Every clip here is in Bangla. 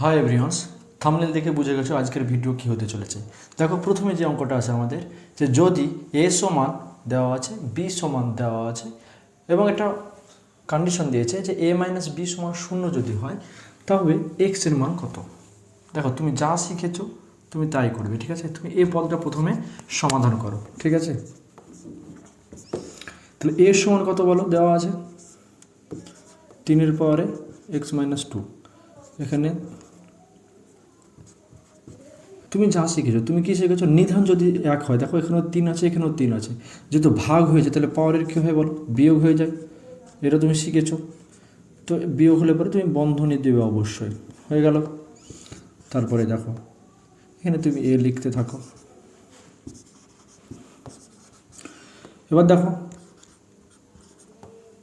হাই এভরিওয়ান্স থামনেল দেখে বুঝে গেছো আজকের ভিডিও কী হতে চলেছে। দেখো প্রথমে যে অঙ্কটা আছে আমাদের, যে যদি এ সমান দেওয়া আছে বি সমান দেওয়া আছে, এবং এটা কন্ডিশন দিয়েছে যে এ মাইনাস বি সমান শূন্য যদি হয় তবে এক্সের মান কত? দেখো, তুমি যা শিখেছো, তুমি তাই করবে, ঠিক আছে? তুমি এই পদটা প্রথমে সমাধান করো, ঠিক আছে? তাহলে এ সমান কত বলো? দেওয়া আছে। তিনের পাওয়ারে এক্স মাইনাস টু এখানে তুমি যা শিখেছো, তুমি কি শিখেছো? নিধান যদি এক হয়, দেখো এখানেও তিন আছে, এখানেও তিন আছে। যেহেতু ভাগ হয়ে যায়, তাহলে পাওয়ারের কী হয় বলো? বিয়োগ হয়ে যায়। এটা তুমি শিখেছো। তো বিয়োগ হলে পরে তুমি বন্ধনী দেবে অবশ্যই। হয়ে গেল। তারপরে দেখো, এখানে তুমি এ লিখতে থাকো। এবার দেখো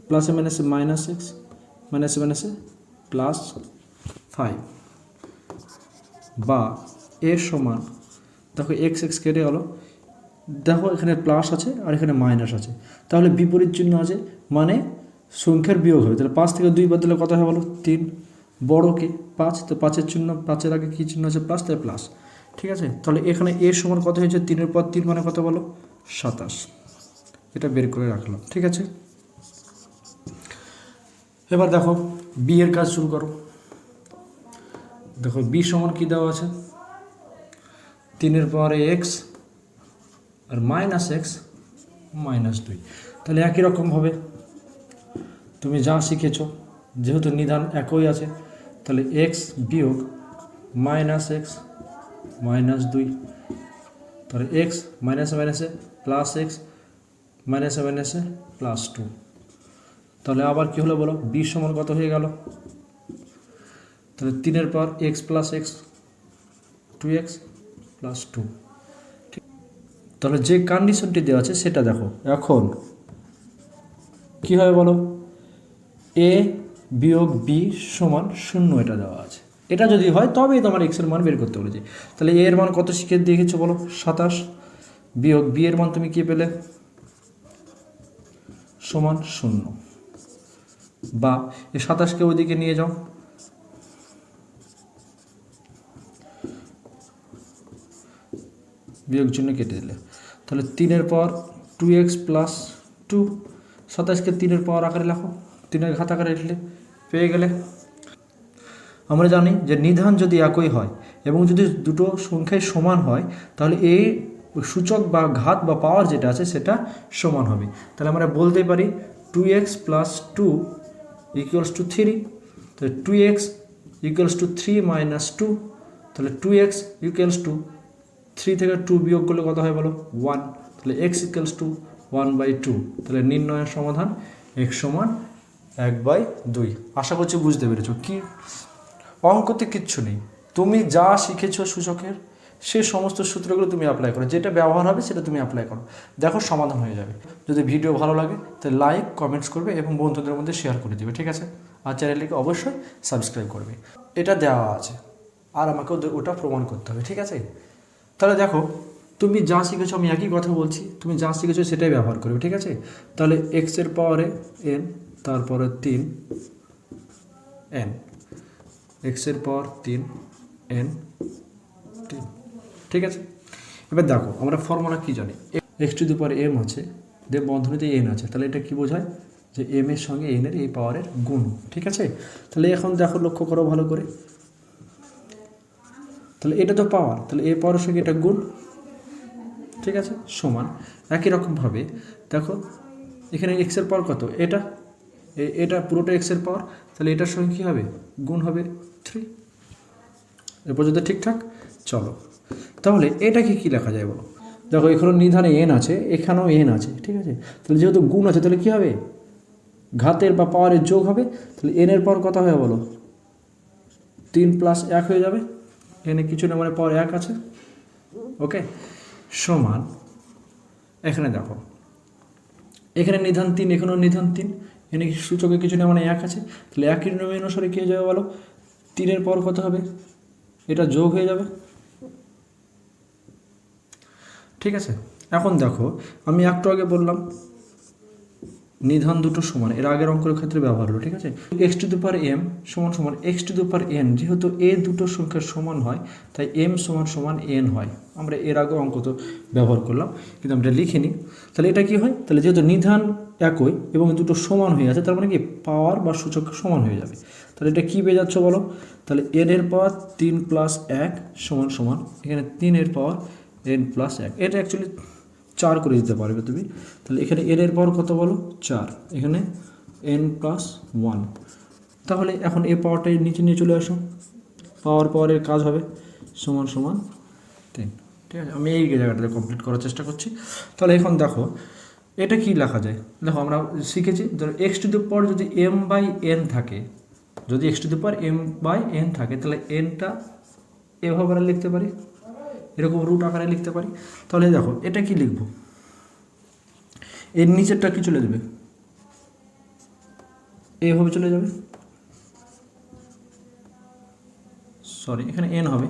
প্লাসে মাইনাসে মাইনাস সিক্স মাইনাসে মাইনাসে প্লাস ফাইভ বা এর সমান, দেখো এক্স এক্স কেটে গেলো। দেখো এখানে প্লাস আছে আর এখানে মাইনাস আছে। তাহলে বিপরীত চিহ্ন আছে মানে সংখ্যার বিয়োগ হবে। তাহলে পাঁচ থেকে দুই বাদ দিলে কত হয় বলো? তিন। বড় কে? পাঁচ। তো পাঁচের চিহ্ন, পাঁচের আগে কী চিহ্ন আছে? প্লাস তাই প্লাস ঠিক আছে? তাহলে এখানে এর সমান কত হয়েছে? তিনের পর তিন মানে কত বলো? সাতাশ। এটা বের করে রাখলাম। ঠিক আছে? এবার দেখো বি এর কাজ শুরু করো। দেখো বি সমান কী দেওয়া আছে? তিনের পরে এক্স আর মাইনাস এক্স মাইনাস দুই। তাহলে একই রকমভাবে তুমি যা শিখেছো, যেহেতু নিধান একই আছে, তাহলে এক্স বিয়োগ মাইনাস এক্স মাইনাস দুই। তাহলে এক্স মাইনাসে মাইনাসে প্লাস এক্স মাইনাসে মাইনাসে প্লাস টু তাহলে আবার কী হলো বলো? বি সমান কত হয়ে গেল? তাহলে তিনের পর X plus X two X plus two তাহলে যে কন্ডিশনটি দেওয়া আছে সেটা দেখো। এখন কি হয় বলো? এ বিয়োগ বি সমান শূন্য এটা দেওয়া আছে। এটা যদি হয় তবেই তোমার এক্সের মান বের করতে বলেছে। তাহলে এ এর মান কত শিখে দেখেছ বলো? সাতাশ। বিয়োগ বি এর মান তুমি কি পেলে? সমান শূন্য। বা এই সাতাশকে ওইদিকে নিয়ে যাও। বিয়োগ চিহ্ন কেটে দিলে। তাহলে তিনের পর টু এক্স প্লাস টু সাতাশকে তিনের পাওয়ার আকারে লেখো। তিনের ঘাত আকারে লিখলে পেয়ে গেলে আমরা জানি যে নিধান যদি একই হয় এবং যদি দুটো সংখ্যায় সমান হয়, তাহলে এই সূচক বা ঘাত বা পাওয়ার যেটা আছে সেটা সমান হবে। তাহলে আমরা বলতে পারি two X plus two equals to three তাহলে two X equals to three minus two তাহলে two X equals to three থেকে টু বিয়োগ করলে কত হয় বলো? ওয়ান তাহলে X equals to one by two তাহলে নির্ণয়ের সমাধান এক্স সমান এক বাই দুই। আশা করছি বুঝতে পেরেছ। কি? অঙ্কতে কিচ্ছু নেই। তুমি যা শিখেছো সূচকের, সে সমস্ত সূত্রগুলো তুমি অ্যাপ্লাই করো। যেটা ব্যবহার হবে সেটা তুমি অ্যাপ্লাই করো। দেখো সমাধান হয়ে যাবে। যদি ভিডিও ভালো লাগে, তাহলে লাইক কমেন্টস করবে এবং বন্ধুদের মধ্যে শেয়ার করে দেবে, ঠিক আছে? আর চ্যানেলটিকে অবশ্যই সাবস্ক্রাইব করবে। এটা দেওয়া আছে। আর আমাকে ওটা প্রমাণ করতে হবে, ঠিক আছে? তাহলে দেখো, তুমি যা শিখেছো আমি একই কথা বলছি, তুমি যা শিখেছো সেটাই ব্যবহার করবে, ঠিক আছে? তাহলে এক্সের পাওয়ারে এন তারপরে তিন এন এক্সের পাওয়ার তিন এন তিন, ঠিক আছে? এবার দেখো, আমরা ফর্মুলা কী জানি? X to the power M আছে দে বন্ধনীতে এন আছে, তাহলে এটা কি বোঝায়? যে এম এর সঙ্গে এন এর এই পাওয়ারের গুণ, ঠিক আছে? তাহলে এখন দেখো লক্ষ্য করো ভালো করে। তাহলে এটা তো পাওয়ার তাহলে এ পাওয়ারের সঙ্গে এটা গুণ, ঠিক আছে? সমান, একই রকমভাবে দেখো, এখানে এক্সের পাওয়ার কত? এটা এটা পুরোটা এক্সের পাওয়ার তাহলে এটার সঙ্গে কী হবে? গুণ হবে থ্রি এ পর্যন্ত ঠিকঠাক, চলো। তাহলে এটাকে কি লেখা যায় বলো? দেখো এখানেও নিধানে এন আছে, এখানেও এন আছে, ঠিক আছে? তাহলে যেহেতু গুণ আছে, তাহলে কী হবে? ঘাতের বা পাওয়ারের যোগ হবে, তাহলে এনের পর কত হবে বলো? তিন প্লাস এক হয়ে যাবে। এখানে কিছু না মানে পাওয়ার এক আছে? ওকে, সমান, এখানে দেখো। এখানে নিধান তিন, এখানেও নিধান তিন। এখানে সূচকে কিছু না মানে এক আছে? তাহলে একই নিয়ম অনুসারে কী হয়ে যাবে বলো? তিনের পর কত হবে? এটা যোগ হয়ে যাবে। ঠিক আছে? এখন দেখো, আমি একটু আগে বললাম নিধান দুটো সমান, এর আগের অঙ্কের ক্ষেত্রে ব্যবহার হলো, ঠিক আছে? এক্স টু দু পার এম সমান সমান এক্স টু দু পার এন যেহেতু এ দুটো সংখ্যার সমান হয়, তাই এম সমান সমান এন হয়। আমরা এর আগে অঙ্ক তো ব্যবহার করলাম, কিন্তু আমরা লিখিনি তাহলে এটা কি হয়? তাহলে যেহেতু নিধান একই এবং দুটো সমান হয়ে আছে, তার মানে কি? পাওয়ার বা সূচক সমান হয়ে যাবে। তাহলে এটা কী পেয়ে যাচ্ছ বলো? তাহলে এন এর পাওয়ার তিন প্লাস এক সমান সমান, এখানে তিনের পাওয়ার এন প্লাস এক। এটা অ্যাকচুয়ালি চার করে দিতে পারবে তুমি। তাহলে এখানে এন এর পাওয়ার কত বলো? চার। এখানে এন প্লাস ওয়ান তাহলে এখন এ পাওয়ারটা নিচে নিয়ে চলে আসো। পাওয়ার পাওয়ারের কাজ হবে। সমান সমান তিন। ঠিক আছে? আমি এই জায়গাটাতে কমপ্লিট করার চেষ্টা করছি। তাহলে এখন দেখো, এটা কি লেখা যায়? দেখো, আমরা শিখেছি, ধরো এক্স টু দি পাওয়ার যদি এম বাই এন থাকে, যদি X to the power M by N থাকে, তাহলে এনটা এভাবে আমরা লিখতে পারি। এরকম রুট আকারে লিখতে পারি। তাহলে দেখো, এটা কি লিখব? এর নিচেরটা কি চলে যাবে? এইভাবে চলে যাবে? সরি এখানে এন হবে।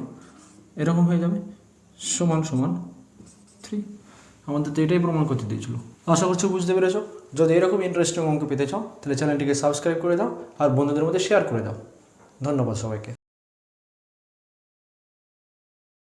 এরকম হয়ে যাবে। সমান সমান থ্রি আমাদের তো এটাই প্রমাণ করতে দিয়েছিল। আশা করছি বুঝতে পেরেছ। যদি এরকম ইন্টারেস্টিং অঙ্ক পেতে চাও, তাহলে চ্যানেলটিকে সাবস্ক্রাইব করে দাও আর বন্ধুদের মধ্যে শেয়ার করে দাও। ধন্যবাদ সবাইকে।